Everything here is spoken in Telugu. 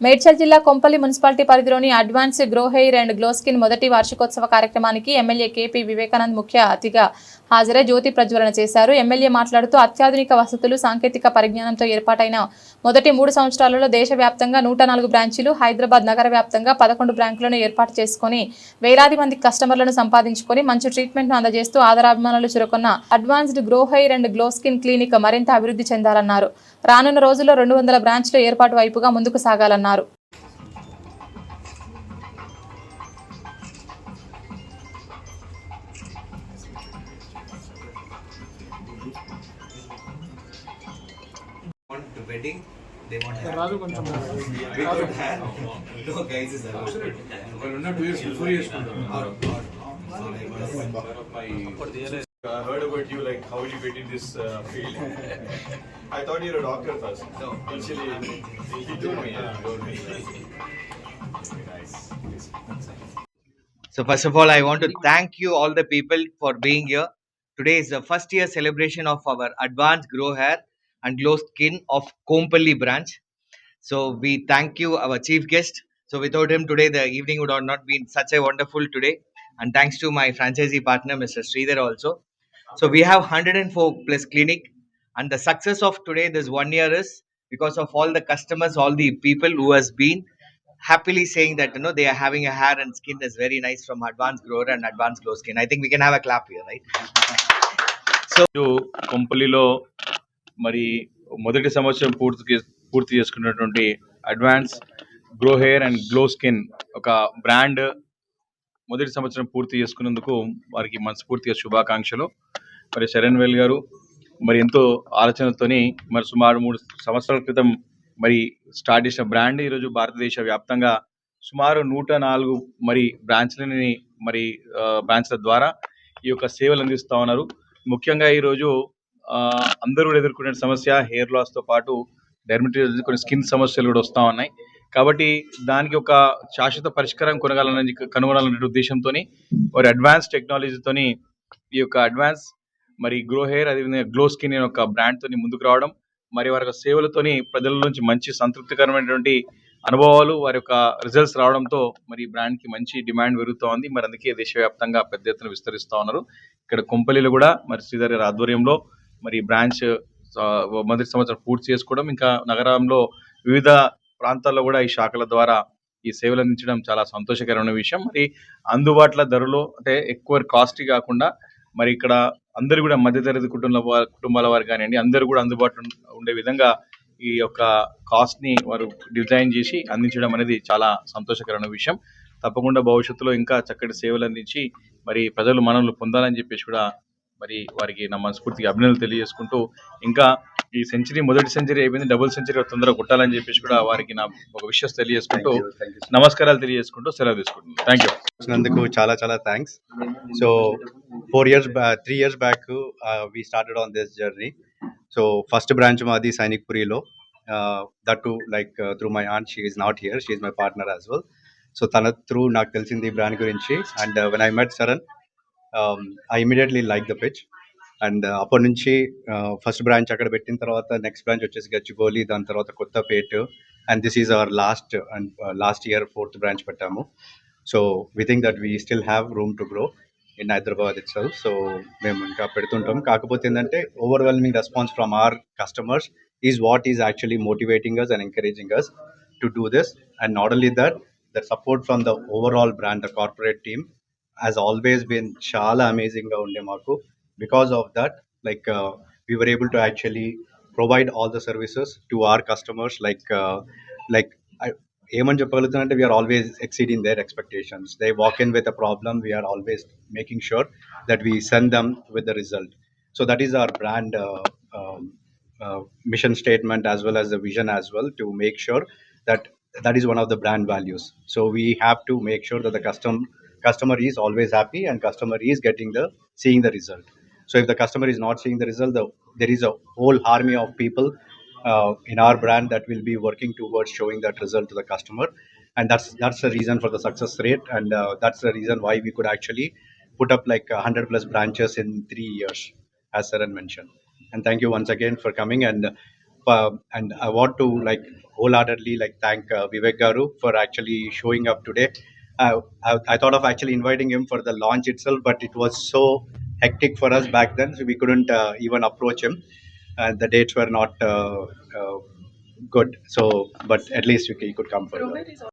మేడ్చల్ జిల్లా కొంపల్లి మున్సిపాలిటీ పరిధిలోని advance grow hair and glow skin మొదటి వార్షికోత్సవ కార్యక్రమానికి ఎమ్మెల్యే కేపీ వివేకానంద్ ముఖ్య అతిథిగా హాజరై జ్యోతి ప్రజ్వలన చేశారు. ఎమ్మెల్యే మాట్లాడుతూ అత్యాధునిక వసతులు సాంకేతిక పరిజ్ఞానంతో ఏర్పాటైన మొదటి మూడు సంవత్సరాలలో దేశవ్యాప్తంగా నూట నాలుగు బ్రాంచీలు హైదరాబాద్ నగర వ్యాప్తంగా పదకొండు బ్రాంకులను ఏర్పాటు చేసుకుని వేలాది మంది కస్టమర్లను సంపాదించుకొని మంచి ట్రీట్మెంట్ను అందజేస్తూ ఆదరాభిమానులు చురుకున్న advanced grow hair and glow skin clinic మరింత అభివృద్ధి చెందాలన్నారు. రానున్న రోజుల్లో రెండు వందల బ్రాంచ్లు ఏర్పాటు వైపుగా ముందుకు సాగాలన్నారు. wedding, they want Radu కొంచెం Without have no guys is allowed. one or two years before years. I heard about you, like how you get in this uh, field. I thought you were a doctor first. No. Actually, he told me. So first of all, I want to thank you all the people for being here. Today is the first year celebration of our Advanced Grow Hair and glow skin of Kompally branch. So we thank you, our chief guest. So without him today, the evening would have not been such a wonderful today. And thanks to my franchisee partner, Mr. Sridhar also. So we have 104 plus clinic and the success of today this one year is because of all the customers, all the people who has been happily saying that you know they are having a hair and skin is very nice from advanced grower and advanced glow skin. I think we can have a clap here, right? ఇటు కొంపల్లిలో మరి మొదటి సంవత్సరం పూర్తి పూర్తి చేసుకున్నటువంటి advance grow hair and glow skin ఒక బ్రాండ్ మొదటి సంవత్సరం పూర్తి చేసుకున్నందుకు వారికి మనస్ఫూర్తిగా శుభాకాంక్షలు. మరి శరణ్ వేల్ గారు మరి ఎంతో ఆలోచనతోని మరి సుమారు మూడు సంవత్సరాల క్రితం మరి స్టార్ట్ చేసిన బ్రాండ్ ఈరోజు భారతదేశ వ్యాప్తంగా సుమారు నూట నాలుగు మరి బ్రాంచ్లని మరి బ్రాంచ్ల ద్వారా ఈ యొక్క సేవలు అందిస్తూ ఉన్నారు. ముఖ్యంగా ఈరోజు అందరూ కూడా ఎదుర్కొనే సమస్య హెయిర్ లాస్తో పాటు డెర్మటైటిస్ కొన్ని స్కిన్ సమస్యలు కూడా వస్తూ ఉన్నాయి. కాబట్టి దానికి ఒక శాశ్వత పరిష్కారం కొనగాలని కనుగొనాలనే ఉద్దేశంతో వారి అడ్వాన్స్ టెక్నాలజీతోని ఈ యొక్క అడ్వాన్స్ మరి గ్రో హెయిర్ అదేవిధంగా గ్లో స్కిన్ అనే ఒక బ్రాండ్తోని ముందుకు రావడం మరి వారి యొక్క సేవలతోని ప్రజల నుంచి మంచి సంతృప్తికరమైనటువంటి అనుభవాలు వారి యొక్క రిజల్ట్స్ రావడంతో మరి ఈ మంచి డిమాండ్ పెరుగుతూ ఉంది. మరి అందుకే దేశవ్యాప్తంగా పెద్ద ఎత్తున విస్తరిస్తూ ఉన్నారు. ఇక్కడ కొంపల్లిలో కూడా మరి శ్రీధర్ గారి ఆధ్వర్యంలో మరి బ్రాంచ్ మొదటి సంవత్సరం పూర్తి చేసుకోవడం ఇంకా నగరంలో వివిధ ప్రాంతాల్లో కూడా ఈ శాఖల ద్వారా ఈ సేవలు అందించడం చాలా సంతోషకరమైన విషయం. మరి అందుబాటులో ధరలో అంటే ఎక్కువ కాస్ట్ కాకుండా మరి ఇక్కడ అందరు కూడా మధ్యతరగతి కుటుంబ కుటుంబాల వారు కానివ్వండి అందరూ కూడా అందుబాటులో ఉండే విధంగా ఈ యొక్క కాస్ట్ని వారు డిజైన్ చేసి అందించడం అనేది చాలా సంతోషకరమైన విషయం. తప్పకుండా భవిష్యత్తులో ఇంకా చక్కటి సేవలు అందించి మరి ప్రజలు మనల్ని పొందాలని చెప్పేసి కూడా మరి వారికి నా మనస్ఫూర్తిగా అభినందనలు తెలియజేసుకుంటూ ఇంకా ఈ సెంచరీ మొదటి సెంచరీ అయిపోయింది డబుల్ సెంచరీ తొందరగా కొట్టాలని చెప్పేసి కూడా వారికి నా ఒక విషయం తెలియజేసుకుంటూ నమస్కారాలు తెలియజేసుకుంటూ సెలవు తీసుకుంటున్నాను. థ్యాంక్ యూ వచ్చినందుకు చాలా చాలా thanks so four years three years back we started on this journey so first branch మాది సైనిక్పురిలో. That to like through my aunt she not here she my partner as well so తన త్రూ నాకు తెలిసింది ఈ బ్రాండ్ గురించి. And when I met Saran I immediately like the pitch and అప్పటి నుంచి ఫస్ట్ బ్రాంచ్ అక్కడ పెట్టిన తర్వాత నెక్స్ట్ బ్రాంచ్ వచ్చేసి గచ్చిబౌలి దాని తర్వాత Kothapet and this is our last and last year fourth branch పెట్టాము. So we think that we still have room to grow in Hyderabad itself so మేము ఇంకా పెడుతుంటాం. కాకపోతే ఏంటంటే overwhelming response from our customers is what is actually motivating us and encouraging us to do this and not only that the support from the overall brand the corporate team has always been చాలా అమేజింగ్గా ఉండే మాకు because of that like we were able to actually provide all the services to our customers like uh, like I, ఏమని చెప్పగలుగుతానంటే we are always exceeding their expectations they walk in with a problem we are always making sure that we send them with the result so that is our brand mission statement as well as the vision as well to make sure that that is one of the brand values so we have to make sure that the custom customer is always happy and customer is getting the seeing the result. So if the customer is not seeing the result the, there is a whole army of people uh, in our brand that will be working towards showing that result to the customer. And that's that's the reason for the success rate. And uh, that's the reason why we could actually put up like 100 plus branches in 3 years as Saran mentioned. And thank you once again for coming. And uh, and I want to like wholeheartedly like thank uh, Vivek Garu for actually showing up today. Uh, I, I thought of actually inviting him for the launch itself, but it was so hectic for us back then, so we couldn't uh, even approach him. And the dates were not uh, uh, good. So, but at least he could come for.